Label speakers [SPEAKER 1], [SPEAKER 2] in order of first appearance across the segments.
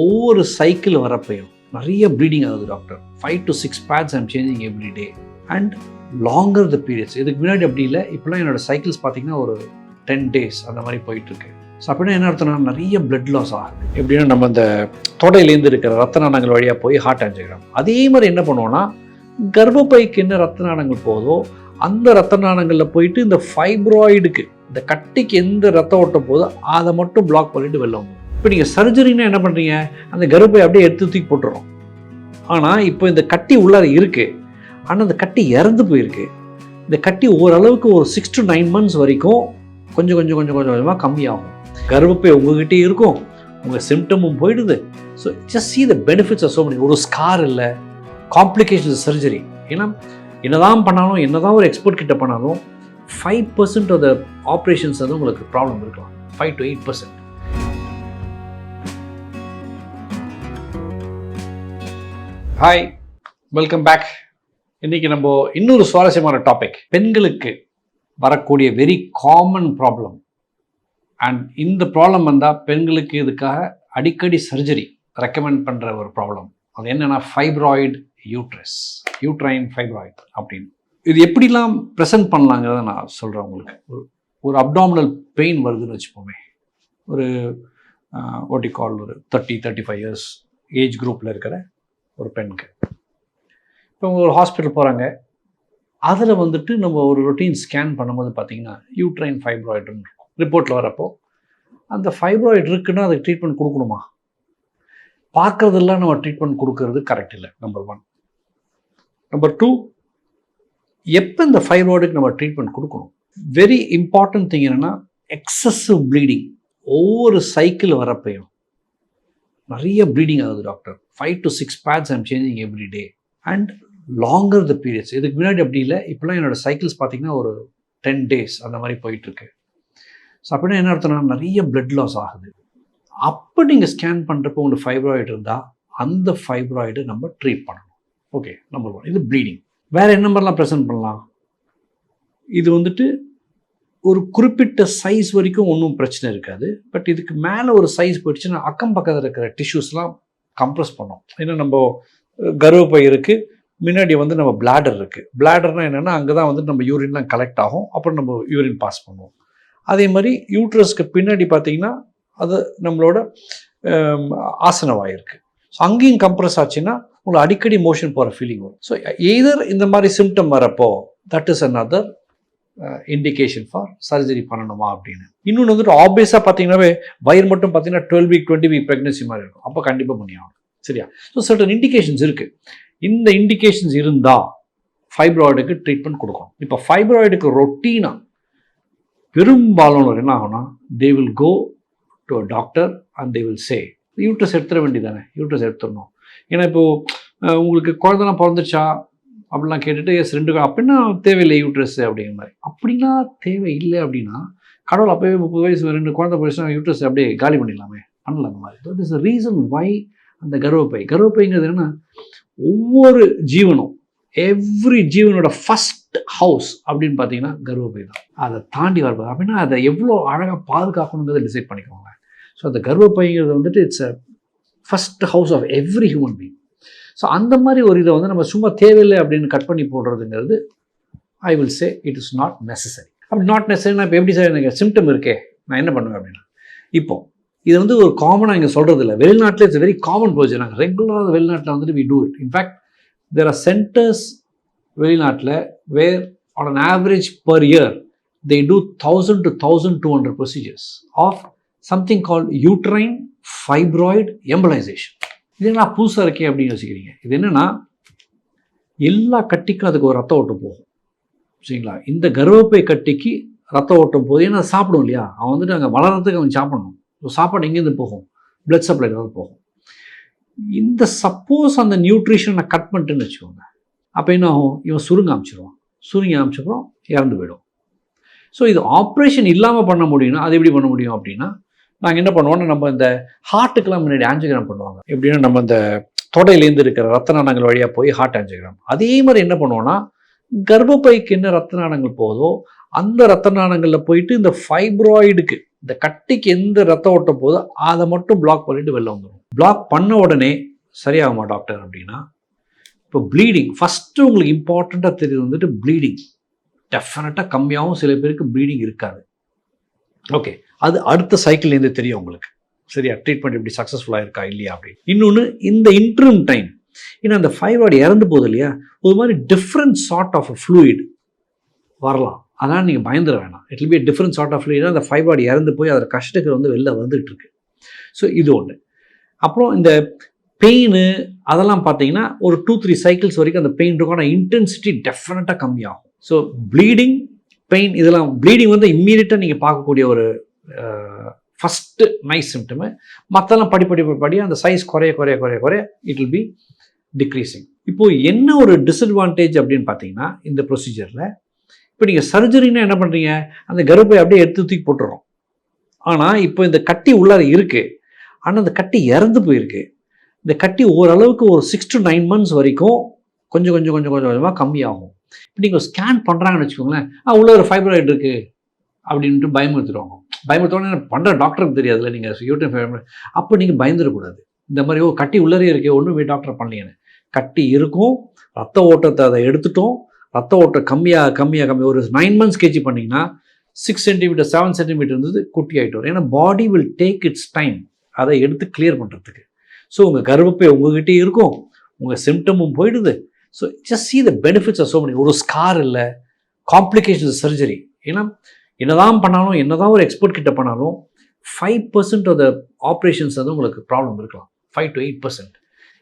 [SPEAKER 1] ஒவ்வொரு சைக்கிள் வரப்பையும் நிறைய ப்ளீடிங் ஆகுது doctor five to six pads I'm changing every day and longer the periods இதுக்கு முன்னாடி அப்படி இல்லை. இப்போலாம் என்னோட சைக்கிள்ஸ் பார்த்தீங்கன்னா ஒரு டென் டேஸ் அந்த மாதிரி போயிட்டுருக்கு. ஸோ அப்படின்னா என்ன அர்த்தம்னா நிறைய பிளட் லாஸ் ஆகுது. எப்படின்னா நம்ம இந்த தொடையிலேருந்து இருக்கிற ரத்த நாணங்கள் வழியாக போய் ஹார்ட் அஞ்சுக்கிறோம் அதே மாதிரி என்ன பண்ணுவோன்னா கர்ப்பப்பைக்கு என்ன ரத்த நாணங்கள் போதோ அந்த ரத்த நாணங்களில் போயிட்டு இந்த ஃபைப்ராய்டுக்கு இந்த கட்டிக்கு எந்த ரத்த ஓட்டம் போதோ அதை மட்டும் பிளாக் பண்ணிட்டு வெளில இப்போ நீங்கள் சர்ஜரினா என்ன பண்ணுறீங்க அந்த கருப்பை அப்படியே எடுத்து தூக்கி போட்டுறோம். ஆனால் இப்போ இந்த கட்டி உள்ளார இருக்குது ஆனால் அந்த கட்டி இறந்து போயிருக்கு. இந்த கட்டி ஓரளவுக்கு ஒரு சிக்ஸ் டு நைன் மந்த்ஸ் வரைக்கும் கொஞ்சம் கொஞ்சம் கொஞ்சம் கொஞ்சம் கொஞ்சமாக கம்மியாகும். கர்ப்பப்பை உங்ககிட்டே இருக்கும். உங்கள் சிம்டமும் போயிடுது. So just see the benefits of so many. ஒரு ஸ்கார் இல்லை. காம்ப்ளிகேஷன்ஸ் சர்ஜரி ஏன்னா என்னதான் பண்ணாலும் என்னதான் ஒரு எக்ஸ்பர்ட் கிட்ட பண்ணாலும் five percent of the operations வந்து உங்களுக்கு ப்ராப்ளம் இருக்கலாம். Five to eight percent hi welcome back இன்னைக்கு நம்ம இன்னொரு சுவாரஸ்யமான டாபிக் பெண்களுக்கு வரக்கூடிய வெரி காமன் ப்ராப்ளம் அண்ட் இந்த ப்ராப்ளம் வந்தால் பெண்களுக்கு இதுக்காக அடிக்கடி சர்ஜரி ரெக்கமெண்ட் பண்ணுற ஒரு ப்ராப்ளம் அது என்னென்னா ஃபைப்ராய்டு யூட்ரஸ் யூட்ரைன் ஃபைப்ராய்டு அப்படின்னு. இது எப்படிலாம் ப்ரெசென்ட் பண்ணலாங்கிறத நான் சொல்கிறேன் உங்களுக்கு. ஒரு ஒரு அப்டாமினல் பெயின் வருதுன்னு வச்சுப்போமே. ஒரு ஓட்டி கால் ஒரு thirty thirty five years age குரூப்பில் இருக்கிற ஒரு பெண்ணுக்கு இப்போ ஒரு ஹாஸ்பிட்டல் போகிறாங்க அதில் வந்துட்டு நம்ம ஒரு ரொட்டீன் ஸ்கேன் பண்ணும்போது பார்த்தீங்கன்னா யூட்ரைன் ஃபைப்ராய்டுன்னு இருக்கும். ரிப்போர்ட்டில் வரப்போ அந்த ஃபைப்ராய்டு இருக்குன்னா அதுக்கு ட்ரீட்மெண்ட் கொடுக்கணுமா? பார்க்குறதெல்லாம் நம்ம ட்ரீட்மெண்ட் கொடுக்கறது கரெக்ட் இல்லை நம்பர் ஒன் நம்பர் டூ எப்போ இந்த ஃபைப்ராய்டுக்கு நம்ம ட்ரீட்மெண்ட் கொடுக்கணும்? வெரி இம்பார்ட்டன்ட் திங் என்னென்னா எக்ஸசிவ் ப்ளீடிங் ஒவ்வொரு சைக்கிள் வரப்பையும். நிறைய ப்ளீடிங் ஆகுது doctor five to six pads I'm changing every day and longer the periods இதுக்கு முன்னாடி அப்படி இல்லை. இப்போலாம் என்னோடய சைக்கிள்ஸ் பார்த்தீங்கன்னா ஒரு டென் டேஸ் அந்த மாதிரி போயிட்டுருக்கு. ஸோ அப்படின்னா என்ன அர்த்தம்னா நிறைய பிளட் லாஸ் ஆகுது. அப்போ நீங்கள் ஸ்கேன் பண்ணுறப்போ உங்களுக்கு ஃபைப்ராய்டு இருந்தால் அந்த ஃபைப்ராய்டு நம்ம ட்ரீட் பண்ணணும். ஓகே நம்பர் ஒன் இது ப்ளீடிங் வேறு என்ன மாதிரிலாம் ப்ரெசென்ட் பண்ணலாம்? இது வந்துட்டு ஒரு குறிப்பிட்ட சைஸ் வரைக்கும் ஒன்றும் பிரச்சனை இருக்காது. பட் இதுக்கு மேலே ஒரு சைஸ் போயிடுச்சுன்னா அக்கம் பக்கத்தில் இருக்கிற டிஷ்யூஸ்லாம் கம்ப்ரெஸ் பண்ணோம். ஏன்னா நம்ம கர்வப்பை இருக்குது முன்னாடி வந்து நம்ம பிளாடர் இருக்குது பிளாடர்னால் என்னென்னா அங்கே தான் வந்து நம்ம யூரின்லாம் கலெக்ட் ஆகும். அப்புறம் நம்ம யூரின் பாஸ் பண்ணுவோம். அதே மாதிரி யூட்ரஸ்க்கு பின்னாடி பார்த்தீங்கன்னா அது நம்மளோட ஆசனவாயிருக்கு இருக்குது ஸோ அங்கேயும் கம்ப்ரஸ் ஆச்சுன்னா உங்களுக்கு அடிக்கடி மோஷன் போகிற ஃபீலிங் வரும். ஸோ எய்தர் இந்த மாதிரி சிம்டம் வரப்போ that is an other indication for surgery பண்ணணுமா அப்படின்னு. இன்னொன்று வந்துட்டு ஆப்வியஸாக பார்த்தீங்கன்னாவே வயிறு மட்டும் பார்த்தீங்கன்னா twelve week twenty week pregnancy மாதிரி இருக்கும். அப்போ கண்டிப்பாக பண்ணி ஆகணும். சரியா? ஸோ சர்டன் இண்டிகேஷன்ஸ் இருக்குது இந்த இண்டிகேஷன்ஸ் இருந்தால் ஃபைப்ராய்டுக்கு ட்ரீட்மெண்ட் கொடுக்கணும். இப்போ ஃபைப்ராய்டுக்கு ரொட்டீனாக பெரும்பாலானவர் என்ன ஆகும்னா they will go to a doctor and they will say uterus எடுத்துட வேண்டியதானே யூட்ரஸ் எடுத்துடணும். ஏன்னா இப்போது உங்களுக்கு குழந்தைலாம் பிறந்துச்சா அப்படிலாம் கேட்டுட்டு எஸ் ரெண்டு அப்படின்னா தேவையில்லை யூட்ரஸ் அப்படிங்கிற மாதிரி. அப்படின்னா தேவை இல்லை அப்படின்னா கடவுள் அப்போவே முப்பது வயசு ரெண்டு குழந்தை போயிடுச்சுன்னா யூட்ரஸ் அப்படியே காலி பண்ணிடலாமே. பண்ணல அந்த மாதிரி. தட் இஸ் ரீசன் வை அந்த கர்வப்பை. கர்வப்பைங்கிறது என்னென்னா ஒவ்வொரு ஜீவனும் எவ்ரி ஜீவனோட ஃபஸ்ட் ஹவுஸ் அப்படின்னு பார்த்தீங்கன்னா கர்வப்பை தான். அதை தாண்டி வரப்போ அப்படின்னா அதை எவ்வளோ அழகாக பாதுகாக்கணுங்கிறத டிசைட் பண்ணிக்கோங்க. ஸோ அந்த கர்வப்பைங்கிறது வந்துட்டு it's a first house of every human being so அந்த மாதிரி ஒரு இதை வந்து நம்ம சும்மா தேவையில்லை அப்படின்னு கட் பண்ணி போடுறதுங்கிறது I will say it is not necessary அப்படி நாட் நெசசரினா இப்போ எப்படி சார் எனக்கு சிம்டம் இருக்கே? நான் என்ன பண்ணுவேன் அப்படின்னா இப்போ இது வந்து ஒரு காமனாக இங்கே சொல்கிறது இல்லை வெளிநாட்டில் இட்ஸ் வெரி காமன் ப்ரொசீஜர் நாங்கள் ரெகுலராக வெளிநாட்டில் வந்துட்டு we do it in fact there are centres வெளிநாட்டில் where on an average per year they do thousand to thousand two hundred procedures of something called uterine fibroid embolization இது என்ன புதுசாக இருக்கே அப்படின்னு யோசிக்கிறீங்க. இது என்னென்னா எல்லா கட்டிக்கும் அதுக்கு ஒரு ரத்த ஓட்டம் போகும். சரிங்களா? இந்த கர்ப்பப்பை கட்டிக்கு ரத்த ஓட்டம் போகுது. ஏன்னா சாப்பிடும் இல்லையா? அவன் வந்துட்டு அங்கே வளர்கிறதுக்கு அவன் சாப்பிடணும். ஸோ சாப்பாடு எங்கேருந்து போகும்? பிளட் சப்ளை தான் போகும். இந்த சப்போஸ் அந்த நியூட்ரிஷனை கட் பண்ணிட்டுன்னு வச்சுக்கோங்க. அப்போ என்ன ஆகும்? இவன் சுருங்க அமைச்சிருவான் சுருங்கி அமைச்சப்பறம் இறந்து போயிடும். ஸோ இது ஆப்ரேஷன் இல்லாமல் பண்ண முடியும்னா அது எப்படி பண்ண முடியும் அப்படின்னா நாங்கள் என்ன பண்ணுவோம்னா நம்ம இந்த ஹார்ட்டுக்கெல்லாம் முன்னாடி ஆஞ்சிகிராம் பண்ணுவாங்க. எப்படின்னா நம்ம இந்த தொடையிலேருந்து இருக்கிற ரத்த நாணங்கள் வழியாக போய் ஹார்ட் ஆஞ்சிகிராம் அதே மாதிரி என்ன பண்ணுவோம்னா கர்ப்பப்பைக்கு என்ன ரத்த நாணங்கள் போதோ அந்த ரத்த நாணங்களில் போயிட்டு இந்த ஃபைப்ராய்டுக்கு இந்த கட்டிக்கு எந்த ரத்த ஓட்டம் போதோ அதை மட்டும் பிளாக் பண்ணிட்டு வெளில வந்துடும் பிளாக் பண்ண உடனே சரியாகுமா டாக்டர் அப்படின்னா? இப்போ ப்ளீடிங் ஃபஸ்ட்டு உங்களுக்கு இம்பார்ட்டண்ட்டாக தெரியுது வந்துட்டு ப்ளீடிங் டெஃபினட்டாக கம்மியாகவும் சில பேருக்கு ப்ளீடிங் இருக்காது. ஓகே அது அடுத்த சைக்கிள்லேருந்து தெரியும் உங்களுக்கு. சரியா? ட்ரீட்மெண்ட் எப்படி சக்ஸஸ்ஃபுல்லாக இருக்கா இல்லையா அப்படின்னு. இன்னொன்று இந்த இன்ட்ரூம் டைம் ஏன்னா அந்த ஃபைராய்டு இறந்து போகுது இல்லையா? ஒரு மாதிரி டிஃப்ரெண்ட் சார்ட் ஆஃப் ஃப்ளூயிட் வரலாம். அதனால் நீங்கள் பயந்துட வேணாம். It be different sort of fluid அந்த ஃபைராய்டு இறந்து போய் அதோட கஷ்டங்கள் வந்து வெளில வந்துட்டு இருக்கு. ஸோ இது ஒன்று அப்புறம் இந்த பெயின் அதெல்லாம் பார்த்தீங்கன்னா ஒரு டூ த்ரீ சைக்கிள்ஸ் வரைக்கும் அந்த பெயின் இருக்கும். ஆனால் இன்டென்சிட்டி டெஃபினட்டாக கம்மியாகும். ஸோ ப்ளீடிங் பெயின் இதெல்லாம் ப்ளீடிங் வந்து இம்மீடியட்டாக நீங்கள் பார்க்கக்கூடிய ஒரு ஃபஸ்ட்டு நைஸ் சிம்டமு மற்றெல்லாம் படிப்படி படி அந்த சைஸ் குறைய குறைய குறைய குறைய இட் வில் பி டிக்ரீஸிங் இப்போது என்ன ஒரு டிஸ்அட்வான்டேஜ் அப்படின்னு பார்த்தீங்கன்னா இந்த ப்ரொசீஜரில் இப்போ நீங்கள் சர்ஜரின்னா என்ன பண்ணுறீங்க அந்த கருப்பை அப்படியே எடுத்து தூக்கி போட்டுறோம். ஆனால் இப்போ இந்த கட்டி உள்ளார இருக்குது ஆனால் அந்த கட்டி இறந்து போயிருக்கு. இந்த கட்டி ஓரளவுக்கு ஒரு சிக்ஸ் டு நைன் மந்த்ஸ் வரைக்கும் கொஞ்சம் கொஞ்சம் கொஞ்சம் கொஞ்சம் கொஞ்சமாக கம்மியாகும். இப்போ நீங்கள் ஸ்கேன் பண்ணுறாங்கன்னு வச்சுக்கோங்களேன் ஆ உள்ள ஒரு ஃபைப்ராய்டு இருக்குது அப்படின்ட்டு பயமுறுத்துருவாங்க பயமுறுத்தோடனே பண்ணுற டாக்டருக்கு தெரியாதுல்ல நீங்கள் யூடியூப் அப்போ நீங்கள் பயந்துடக்கூடாது. இந்த மாதிரி ஓ கட்டி உள்ளரே இருக்கே ஒன்றும் போய் டாக்டர் பண்ணலையானு கட்டி இருக்கும் ரத்த ஓட்டத்தை அதை எடுத்துட்டோம். ரத்த ஓட்டம் கம்மியாக கம்மியாக கம்மியாக ஒரு நைன் மந்த்ஸ் கேஜி பண்ணிங்கன்னா சிக்ஸ் சென்டிமீட்டர் செவன் சென்டிமீட்டர் இருந்தது குட்டி ஆகிட்டு வரும் ஏன்னா body will take its time அதை எடுத்து கிளியர் பண்ணுறதுக்கு ஸோ உங்கள் கர்ப்பப்பை உங்ககிட்டே இருக்கும். உங்கள் சிம்டமும் போயிடுது. So just see the benefits of so many ஒரு ஸ்கார் இல்லை காம்ப்ளிகேஷன்ஸ் சர்ஜரி ஏன்னா என்னதான் பண்ணாலும் என்னதான் ஒரு எக்ஸ்பர்ட் கிட்ட பண்ணாலும் five percent of the operations வந்து உங்களுக்கு ப்ராப்ளம் இருக்கலாம். ஃபைவ் டு எயிட் பர்சன்ட்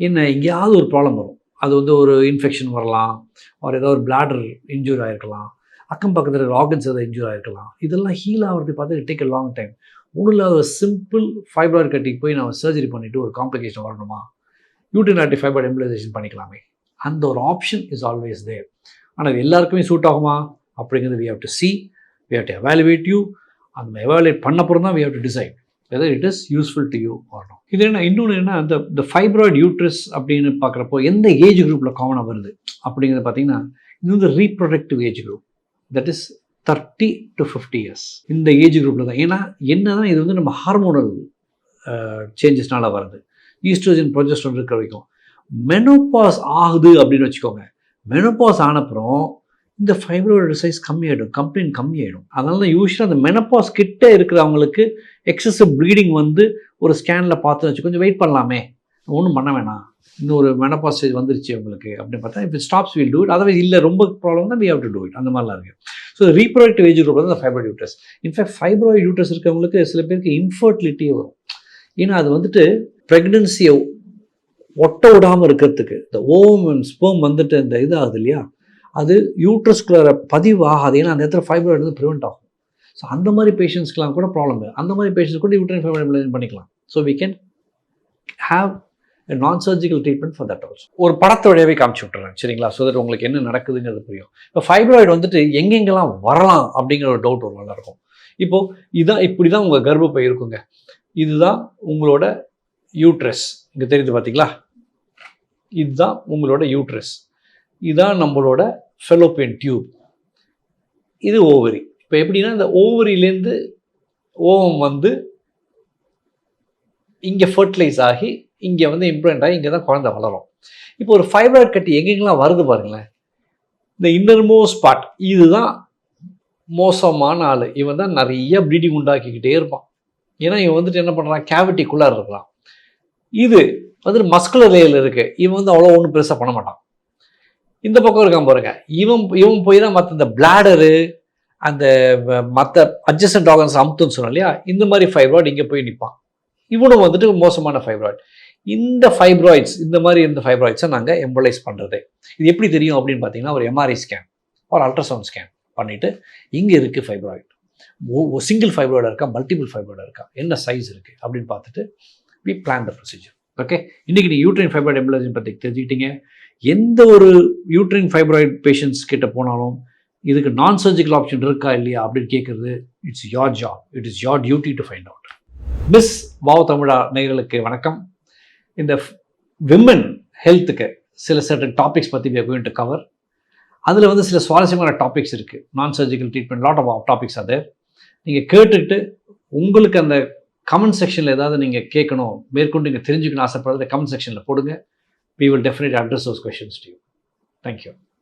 [SPEAKER 1] என்ன எங்கேயாவது ஒரு ப்ராப்ளம் வரும். அது வந்து ஒரு இன்ஃபெக்ஷன் வரலாம் ஒரு ஏதோ ஒரு பிளாடர் இன்ஜூர் ஆகிருக்கலாம் அக்கம் பக்கத்தில் இருக்கிற ஆர்கன்ஸ் ஏதாவது இன்ஜூர் ஆகிருக்கலாம் இதெல்லாம் ஹீல் ஆகிறது பார்த்து டேக் அ லாங் டைம் ஒன்றும் இல்லாத ஒரு சிம்பிள் ஃபைப்ராய்டு கட்டிக்கு போய் நான் சர்ஜரி பண்ணிவிட்டு ஒரு காம்ப்ளிகேஷன் வரணுமா? யூட்டினாட்டி ஃபைப்ராய்டு எம்புலைசேஷன் பண்ணிக்கலாமே. அந்த ஒரு ஆப்ஷன் இஸ் ஆல்வேஸ் தேர் ஆனால் எல்லாருக்குமே சூட் ஆகுமா? அப்படிங்கிறது we have to see we have to evaluate you அந்த எவாலுவேட் பண்ணப்புறம் தான் we have to decide whether it is useful to you வரணும் இது என்ன இன்னொன்று என்ன அந்த இந்த ஃபைப்ராய்டு யூட்ரஸ் அப்படின்னு பார்க்குறப்போ எந்த ஏஜ் குரூப்பில் காமனாக வருது? அப்படிங்கிறது பார்த்தீங்கன்னா இது வந்து reproductive age group that is thirty to fifty years இந்த ஏஜ் குரூப்பில் தான். ஏன்னா என்ன தான் இது வந்து நம்ம ஹார்மோனல் சேஞ்சஸ்னால வருது. ஈஸ்ட்ரோஜன் ப்ரொஜெஸ்ட்ரான் இருக்கிற வரைக்கும். மெனோபாஸ் ஆகுது அப்படின்னு வச்சுக்கோங்க. மெனோபாஸ் ஆனப்புறம் இந்த ஃபைப்ரோட சைஸ் கம்மியாயிடும் கம்ப்ளைண்ட் கம்மியாயிடும். அதனால தான் யூஸ்வலாக அந்த மெனப்பாஸ் கிட்டே இருக்கிறவங்களுக்கு எக்ஸசிவ் ப்ளீடிங் வந்து ஒரு ஸ்கேனில் பார்த்து வச்சு கொஞ்சம் வெயிட் பண்ணலாமே. ஒன்றும் பண்ண வேணாம். இன்னொரு மெனப்பாஸ் ஸ்டேஜ் வந்துருச்சு உங்களுக்கு அப்படின்னு பார்த்தா இப்போ ஸ்டாப்ஸ் வில் டூ இட் அதாவது இல்லை ரொம்ப ப்ராப்ளம் தான் we have to do it அந்த மாதிரிலாம் இருக்குது ஸோ ரீப்ரொடக்டிவ் ஏஜ் குரூப் வந்து இந்த fibroid uterus in fact fibroid uterus இருக்கவங்களுக்கு சில பேருக்கு இன்ஃபர்டிலிட்டியே வரும். ஏன்னா அது வந்துட்டு ப்ரெக்னென்சியை ஒட்ட விடாமல் இருக்கிறதுக்கு இந்த ஓம் அண்ட் ஸ்போம் வந்துட்டு இந்த இது ஆகுது இல்லையா? அது யூட்ரஸ்குள்ளே பதிவாகாது. ஏன்னா அந்த இடத்துல ஃபைப்ராய்டு வந்து ப்ரிவெண்ட் ஆகும். ஸோ அந்த மாதிரி பேஷண்ட்ஸ்க்கெலாம் கூட ப்ராப்ளம் அந்த மாதிரி பேஷண்ட்ஸ் கூட யூட்ரன் ஃபைப்ராய்டு பண்ணிக்கலாம். So we can have non surgical treatment for that also ஒரு படத்தை வழியாகவே காமிச்சு விட்டுறேன் சரிங்களா? ஸோ தட் உங்களுக்கு என்ன நடக்குதுங்கிறது புரியும். இப்போ ஃபைப்ராய்டு வந்துட்டு எங்கெங்கெல்லாம் வரலாம் அப்படிங்கிற ஒரு டவுட் ஒரு நல்லா இருக்கும். இப்போது இதான் இப்படி தான் உங்கள் கர்ப்பப்பை இருக்குங்க. இதுதான் உங்களோட யூட்ரஸ் இங்கே தெரியுது பார்த்தீங்களா இதுதான் உங்களோட யூட்ரஸ் இதுதான் நம்மளோட ஃபெலோப்பியன் டியூப் இது ஓவரி இப்போ எப்படின்னா இந்த ஓவரியிலேருந்து ஓவம் வந்து இங்கே ஃபர்டிலைஸ் ஆகி இங்கே வந்து இம்ப்ரண்ட் ஆகி இங்கே தான் குழந்தை வளரும். இப்போ ஒரு ஃபைப்ராய்ட் கட்டி எங்கெங்கெல்லாம் வருது பாருங்களேன். இந்த இன்னர்மோ ஸ்பாட் இதுதான் மோசமான ஆள். இவன் தான் நிறைய ப்ளீடிங் உண்டாக்கிக்கிட்டே இருப்பான். ஏன்னா இவன் வந்துட்டு என்ன பண்ணுறான் கேவிட்டிக்குள்ளார இருக்கலாம். இது வந்துட்டு மஸ்குலர் லேயில் இருக்குது இவன் வந்து அவ்வளோ ஒன்றும் பெருசாக பண்ண மாட்டான். இந்த பக்கம் இருக்கான் பாருங்க. இவன் இவன் போய் தான் மற்ற இந்த பிளாடரு அந்த மற்ற அட்ஜஸ்டன்ட் ஆர்கன்ஸ் அமுத்துன்னு சொன்னோம் இல்லையா? இந்த மாதிரி ஃபைப்ராய்டு இங்கே போய் நிற்பான் இவனும் வந்துட்டு மோசமான ஃபைப்ராய்டு இந்த ஃபைப்ராய்ட்ஸ் இந்த மாதிரி இந்த ஃபைப்ராய்ட்ஸை நாங்கள் எம்பலைஸ் பண்ணுறது இது எப்படி தெரியும் அப்படின்னு பார்த்தீங்கன்னா ஒரு எம்ஆர்ஐ ஸ்கேன் ஒரு அல்ட்ராசவுண்ட் ஸ்கேன் பண்ணிவிட்டு இங்கே இருக்குது ஃபைப்ராய்டு சிங்கிள் ஃபைப்ராய்டாக இருக்கா? மல்டிபிள் ஃபைப்ராய்டாக இருக்கா? என்ன சைஸ் இருக்குது அப்படின்னு பார்த்துட்டு we plan the procedure okay இன்றைக்கி நீங்கள் யூட்ரின் ஃபைப்ராய்டு எம்பலஜின் பற்றி தெரிஞ்சுக்கிட்டீங்க. எந்த ஒரு யூட்ரின் ஃபைப்ராய்டு பேஷண்ட்ஸ் கிட்ட போனாலும் இதுக்கு நான் சர்ஜிக்கல் ஆப்ஷன் இருக்கா இல்லையா அப்படின்னு கேட்குறது it's your job it is your duty to find out miss wow தமிழா நேர்களுக்கு வணக்கம். இந்த விமன் ஹெல்த்துக்கு சில சர்டன் டாபிக்ஸ் பற்றி வி கோயின் டு கவர் அதில் வந்து சில சுவாரஸ்யமான டாபிக்ஸ் இருக்குது non surgical treatment lot of topics அது நீங்கள் கேட்டுக்கிட்டு உங்களுக்கு அந்த கமெண்ட் செக்ஷனில் ஏதாவது நீங்கள் கேட்கணும் மேற்கொண்டு நீங்கள் தெரிஞ்சுக்கணும் ஆசைப்படுறத கமெண்ட் செக்ஷனில் போடுங்க we will definite address those questions to you. Thank.